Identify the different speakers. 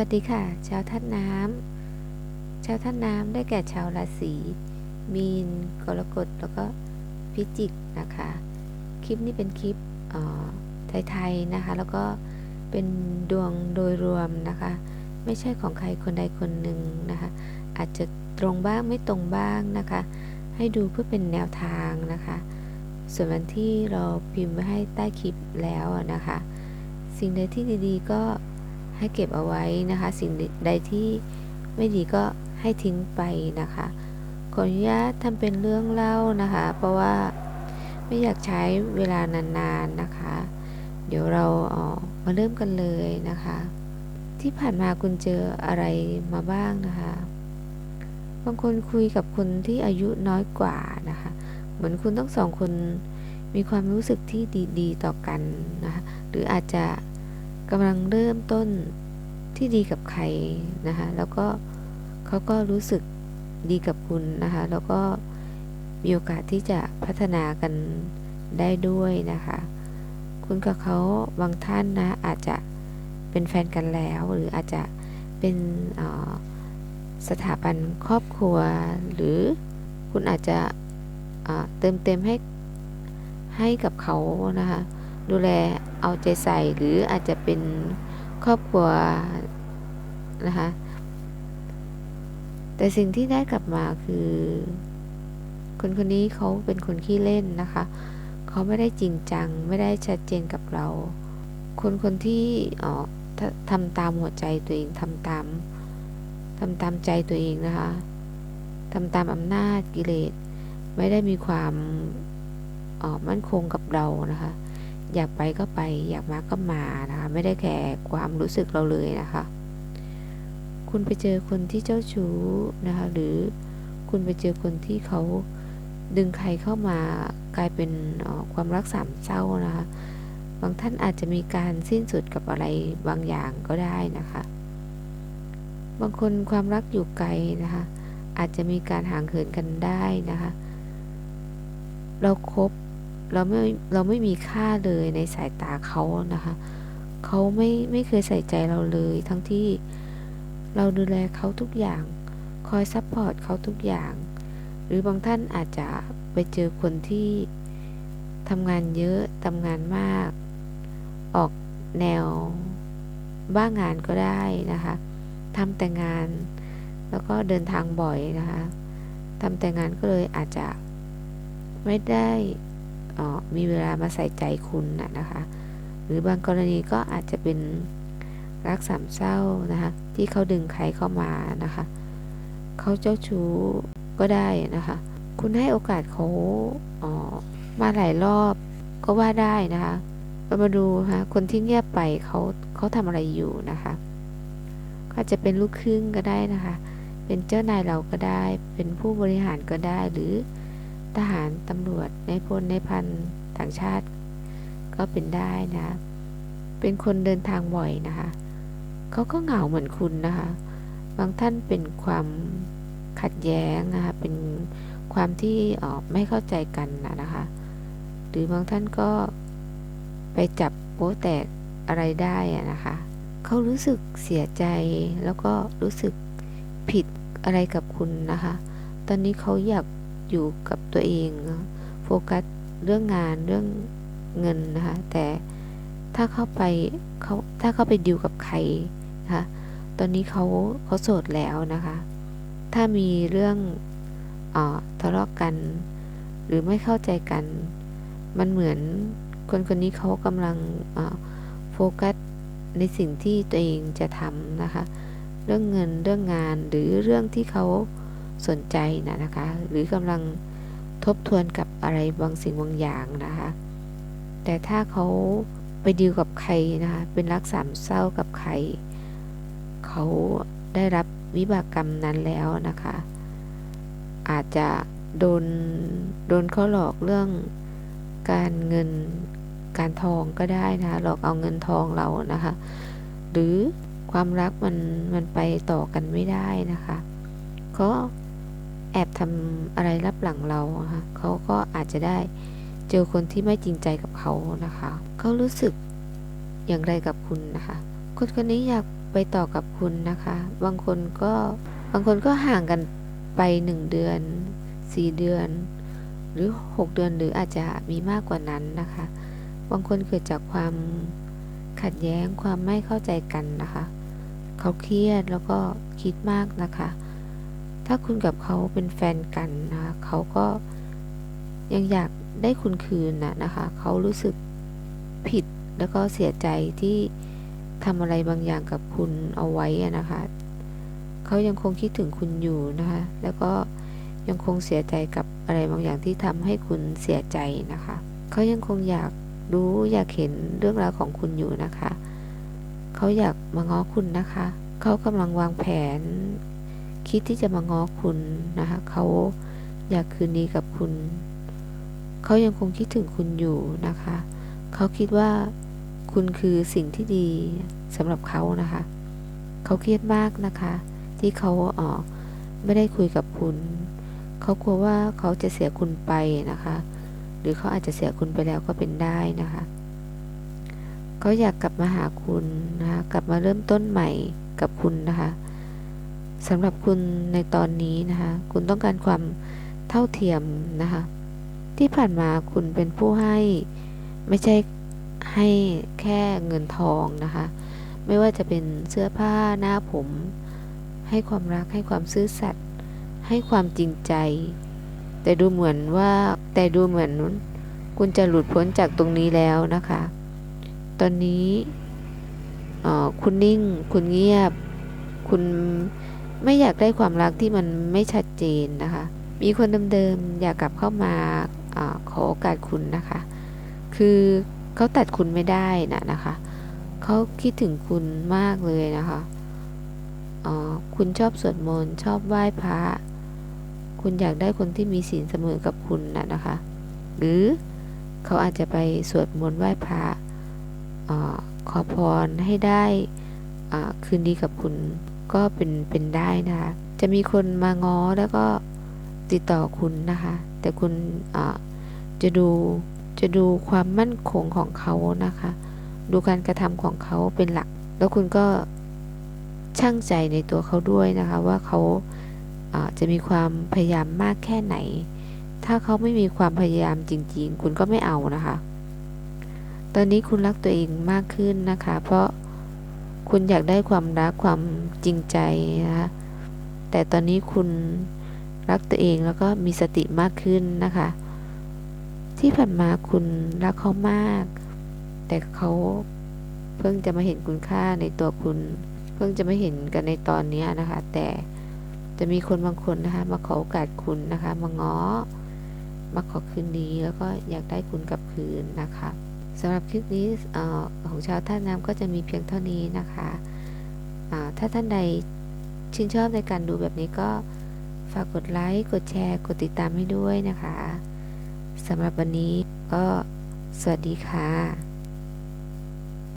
Speaker 1: วัสดีค่ะ ชาวท่านน้ำชาวท่านน้ำได้แก่ชาวราศีมีน กรกฎแล้วก็พิจิกนะคะ คลิปนี้เป็นคลิปไทยๆนะคะ แล้วก็เป็นดวงโดยรวมนะคะ ไม่ใช่ของใครคนใดคนหนึ่งนะคะ อาจจะตรงบ้างไม่ตรงบ้างนะคะ ให้ดูเพื่อเป็นแนวทางนะคะ ส่วนวันที่เราพิมพ์ไว้ให้ใต้คลิปแล้วนะคะ สิ่งใดที่ดีๆก็ ให้เก็บเอาไว้นะคะ สิ่งใดที่ไม่ดีก็ให้ทิ้งไปนะคะ ขออนุญาตทำเป็นเรื่องเล่านะคะ เพราะว่าไม่อยากใช้เวลานานๆนะคะ เดี๋ยวเราเออมาเริ่มกันเลยนะคะ ที่ผ่านมาคุณเจออะไรมาบ้างนะคะ บางคนคุยกับคนที่อายุน้อยกว่านะคะ เหมือนคุณทั้งสองคนมีความรู้สึกที่ดี ๆ ต่อกันนะคะ หรืออาจจะ กำลังเริ่มต้นที่ดีกับใครนะคะ แล้วก็เขาก็รู้สึกดีกับคุณนะคะ แล้วก็มีโอกาสที่จะพัฒนากันได้ด้วยนะคะ คุณกับเขาบางท่านนะอาจจะเป็นแฟนกันแล้ว หรืออาจจะเป็นสถาบันครอบครัว หรือคุณอาจจะเติมเต็มให้ให้กับเขานะคะ ดูแลเอาใจใส่หรืออาจจะเป็นครอบครัวนะคะแต่สิ่งที่ได้กลับมาคือ คนคนนี้เขาเป็นคนขี้เล่นนะคะ เขาไม่ได้จริงจัง ไม่ได้ชัดเจนกับเรา คนคนที่อ๋อทำตามหัวใจตัวเองทำตามทำตามใจตัวเองนะคะทำตามอำนาจกิเลส ไม่ได้มีความออมั่นคงกับเรานะคะ อยากไปก็ไป อยากมาก็มานะคะ ไม่ได้แคร์ความรู้สึกเราเลยนะคะ คุณไปเจอคนที่เจ้าชู้นะคะ หรือคุณไปเจอคนที่เขาดึงใครเข้ามากลายเป็นความรักสามเศร้านะคะ บางท่านอาจจะมีการสิ้นสุดกับอะไรบางอย่างก็ได้นะคะ บางคนความรักอยู่ไกลนะคะ อาจจะมีการห่างเหินกันได้นะคะ เราครบ เราไม่เราไม่มีค่าเลยในสายตาเขานะคะเขาไม่ไม่เคยใส่ใจเราเลย ทั้งที่เราดูแลเขาทุกอย่าง คอยซัพพอร์ตเขาทุกอย่าง หรือบางท่านอาจจะไปเจอคนที่ทำงานเยอะทำงานมาก ออกแนวบ้างงานก็ได้นะคะทำแต่งานแล้วก็เดินทางบ่อยนะคะทำแต่งานก็เลยอาจจะไม่ได้ มีเวลามาใส่ใจคุณนะนะคะ หรือบางกรณีก็อาจจะเป็นรักสามเศร้านะคะ ที่เขาดึงใครเข้ามานะคะ เขาเจ้าชู้ก็ได้นะคะ คุณให้โอกาสเขาออมาหลายรอบก็ว่าได้นะคะเรามาดูนะคะคนที่เงียบไปเขาเขาทำอะไรอยู่นะคะ ก็จะเป็นลูกครึ่งก็ได้นะคะ เป็นเจ้านายเราก็ได้ เป็นผู้บริหารก็ได้หรือ ทหารตำรวจในพลในพันต่างชาติ ก็เป็นได้นะ เป็นคนเดินทางบ่อยนะคะเขาก็เหงาเหมือนคุณนะคะ บางท่านเป็นความขัดแย้งนะคะเป็นความที่ออไม่เข้าใจกันนะนะคะ หรือบางท่านก็ไปจับโป๊แตกอะไรได้นะคะเขารู้สึกเสียใจแล้วก็รู้สึกผิดอะไรกับคุณนะคะ ตอนนี้เขาอยาก อยู่กับตัวเองโฟกัสเรื่องงานเรื่องเงินนะคะแต่ถ้าเข้าไปเขาถ้าเข้าไปดิวกับใครนะคะตอนนี้เขาเขาโสดแล้วนะคะ ถ้ามีเรื่องอทะเลาะกัน หรือไม่เข้าใจกัน มันเหมือนคนคนนี้เขากำลังโฟกัสในสิ่งที่ตัวเองจะทำนะคะ เรื่องเงินเรื่องงานหรือเรื่องที่เขา สนใจนะนะคะ หรือกำลังทบทวนกับอะไรบางสิ่งบางอย่างนะคะ แต่ถ้าเขาไปดีลกับใครนะคะ เป็นรักสามเศร้ากับใคร เขาได้รับวิบากกรรมนั้นแล้วนะคะ อาจจะโดนโดนเขาหลอกเรื่องการเงินการทองก็ได้นะคะหลอกเอาเงินทองเรานะคะ หรือความรักมันมันไปต่อกันไม่ได้นะคะ ก็ แอบทำอะไรรับหลังเราค่ะเขาก็อาจจะได้เจอคนที่ไม่จริงใจกับเขานะคะ เขารู้สึกอย่างไรกับคุณนะคะ คนคนนี้อยากไปต่อกับคุณนะคะ บางคนก็บางคนก็ห่างกันไปหนึ่งเดือนสี่เดือน หรือหกเดือนหรืออาจจะมีมากกว่านั้นนะคะ บางคนเกิดจากความขัดแย้งความไม่เข้าใจกันนะคะ เขาเครียดแล้วก็คิดมากนะคะ ถ้าคุณกับเขาเป็นแฟนกันนะคะเขาก็ยังอยากได้คุณคืนนะนะคะเขารู้สึกผิดแล้วก็เสียใจที่ทำอะไรบางอย่างกับคุณเอาไว้นะคะเขายังคงคิดถึงคุณอยู่นะคะแล้วก็ยังคงเสียใจกับอะไรบางอย่างที่ทำให้คุณเสียใจนะคะเขายังคงอยากรู้อยากเห็นเรื่องราวของคุณอยู่นะคะ เขาอยากมาง้อคุณนะคะ เขากำลังวางแผน คิดที่จะมาง้อคุณนะคะเขาอยากคืนดีกับคุณ เขายังคงคิดถึงคุณอยู่นะคะ เขาคิดว่าคุณคือสิ่งที่ดีสำหรับเขานะคะ เขาเครียดมากนะคะ ที่เขาเออไม่ได้คุยกับคุณ เขากลัวว่าเขาจะเสียคุณไปนะคะ หรือเขาอาจจะเสียคุณไปแล้วก็เป็นได้นะคะ เขาอยากกลับมาหาคุณนะคะ กลับมาเริ่มต้นใหม่กับคุณนะคะ สำหรับคุณในตอนนี้นะคะคุณต้องการความเท่าเทียมนะคะ ที่ผ่านมาคุณเป็นผู้ให้ไม่ใช่ให้แค่เงินทองนะคะ ไม่ว่าจะเป็นเสื้อผ้าหน้าผม ให้ความรักให้ความซื่อสัตย์ให้ความจริงใจ แต่ดูเหมือนว่าแต่ดูเหมือนคุณจะหลุดพ้นจากตรงนี้แล้วนะคะ ตอนนี้คุณนิ่ง คุณเงียบ คุณ ไม่อยากได้ความรักที่มันไม่ชัดเจนนะคะ มีคนเดิมๆอยากกลับเข้ามาอขอโอกาสคุณนะคะ คือเขาตัดคุณไม่ได้นะนะคะเขาคิดถึงคุณมากเลยนะคะอ๋อคุณชอบสวดมนต์ชอบไหว้พระคุณอยากได้คนที่มีศีลเสมอกับคุณนะนะคะ หรือเขาอาจจะไปสวดมนต์ไหว้พระอขอพรให้ได้คืนดีกับคุณ ก็เป็นเป็นได้นะคะจะมีคนมาง้อแล้วก็ติดต่อคุณนะคะ แต่คุณจะดูจะดูความมั่นคงของเขานะคะ ดูการกระทำของเขาเป็นหลัก แล้วคุณก็ช่างใจในตัวเขาด้วยนะคะ ว่าเขาอ่าจะมีความพยายามมากแค่ไหน ถ้าเขาไม่มีความพยายามจริง ๆ คุณก็ไม่เอานะคะ ตอนนี้คุณรักตัวเองมากขึ้นนะคะ เพราะ คุณอยากได้ความรักความจริงใจนะคะแต่ตอนนี้คุณรักตัวเองแล้วก็มีสติมากขึ้นนะคะ ที่ผ่านมาคุณรักเขามาก แต่เขาเพิ่งจะมาเห็นคุณค่าในตัวคุณ เพิ่งจะมาเห็นกันในตอนนี้นะคะ แต่จะมีคนบางคนนะคะ มาขอโอกาสคุณนะคะ มาง้อมาขอคืนดีแล้วก็อยากได้คุณกลับคืนนะคะ สำหรับคลิปนี้ของชาวท่าน้ำก็จะมีเพียงเท่านี้นะคะถ้าท่านใดชื่นชอบในการดูแบบนี้ก็ฝากกดไลค์ กดแชร์ กดติดตามให้ด้วยนะคะสำหรับวันนี้ก็สวัสดีค่ะ